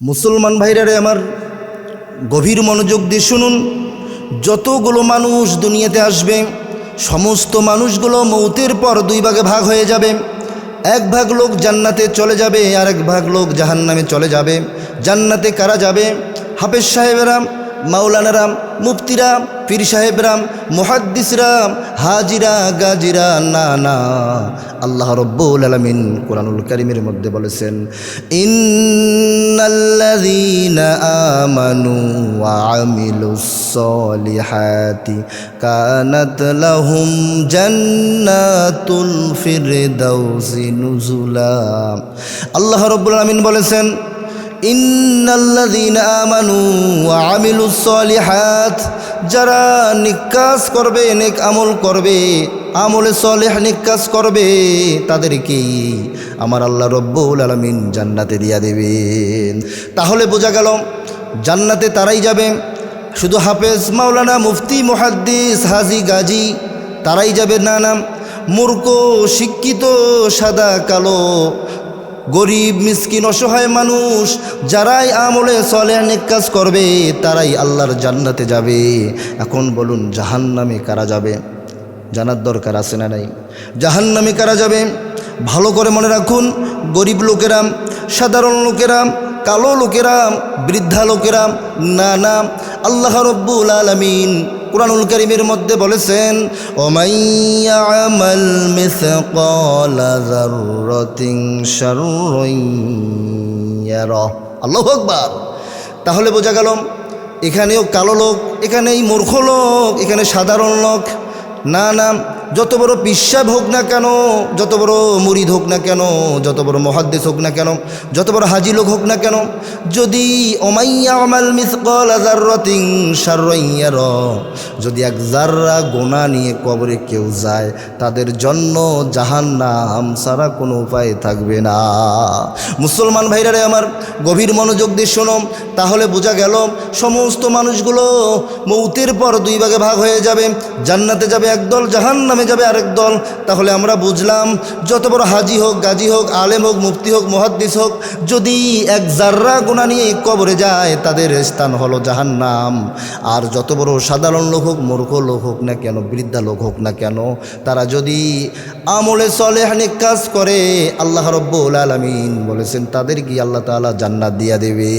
মুসলমান ভাইরারে আমার গভীর মনোযোগ দিয়ে শুনুন। যতগুলো মানুষ দুনিয়াতে আসবে, সমস্ত মানুষগুলো মৌতের পর দুই ভাগে ভাগ হয়ে যাবে। এক ভাগ লোক জান্নাতে চলে যাবে আর এক ভাগ লোক জাহান্নামে চলে যাবে। জান্নাতে কারা যাবে? হাফেজ সাহেবেরাম মাওলানারাম মুফতিরাম পীর সাহেবরাম মুহাদ্দিসরাম হাজিরা গাজিরা, না না। আল্লাহ রব্বুল আলমিন কোরআনুল করিমের মধ্যে বলেছেন, ইন্নাল্লাযীনা আমানু ওয়া আমিলুস সলিহাতি কানাত লাহুম জান্নাতুল ফিরদাউসি নুজুলা। আল্লাহ রব্বুল আলমিন বলেছেন আমানু যারা নিকাশ করবে, নেক আমল করবে, আমলে সলেহ নিকাশ করবে, তাদেরকে আমার আল্লাহ রব্বুল আলমিন জান্নাতে দিয়া দেবেন। তাহলে বোঝা গেল, জান্নাতে তারাই যাবে। শুধু হাফেজ মাওলানা মুফতি মুহাদ্দিস হাজি গাজী, তারাই যাবে। না না, মূর্খ, শিক্ষিত, সাদা, কালো গরিব, মিসকিন, অসহায় মানুষ যারাই আমলে চলে অনেক কাজ করবে, তারাই আল্লাহর জান্নাতে যাবে। এখন বলুন, জাহান্নামে কারা যাবে? জানার দরকার আছে না নাই? জাহান্নামে কারা যাবে? ভালো করে মনে রাখুন, গরিব লোকেরাম সাধারণ লোকেরাম কালো লোকেরাম বৃদ্ধা লোকেরাম না না, আল্লাহ রব্বুল আলমিন কোরআনুল করিমের মধ্যে বলেছেন ওমাইয়ামাল মিসকালা যাররাতিন শাররান ইয়ারা। আল্লাহু আকবার। তাহলে বোঝা গেল, এখানেও কালো লোক, এখানেই মূর্খ লোক, এখানে সাধারণ লোক। না না যত বড় পিসাব হোক না কেন, যত বড় মুরিদ হোক না কেন, যত বড় মহাদ্দেশ হোক না কেন, যত বড় হাজি লোক হোক না কেন, যদি যদি এক জাররা গোনা নিয়ে কবরে কেউ যায়, তাদের জন্য জাহান নাম সারা কোনো উপায় থাকবে না। মুসলমান ভাইরারে আমার গভীর মনোযোগ দিয়ে শোনো, তাহলে বোঝা গেল সমস্ত মানুষগুলো মৌতের পর দুই ভাগে ভাগ হয়ে যাবে, জান্নাতে যাবে একদল জাহান নামে যাবে আরেক দল, তাহলে আমরা বুঝলাম যত বড় হাজি হোক, গাজী হোক, আলেম হোক, মুফতি হোক, মহাদ্দিস হোক, যদি এক জাররা গোনা নিয়ে কবরে যায়, তাদের স্থান হলো জাহান্নাম। আর যত বড় সাধারণ লোক হোক, মূর্খ লোক হোক না কেন, বৃদ্ধা লোক হোক না কেন, তারা যদি আমলে চলে অনেক কাজ করে, আল্লাহ রব্বুল আলমিন বলেছেন, তাদের কি আল্লাহ তাআলা জান্নাত দিয়া দেবে?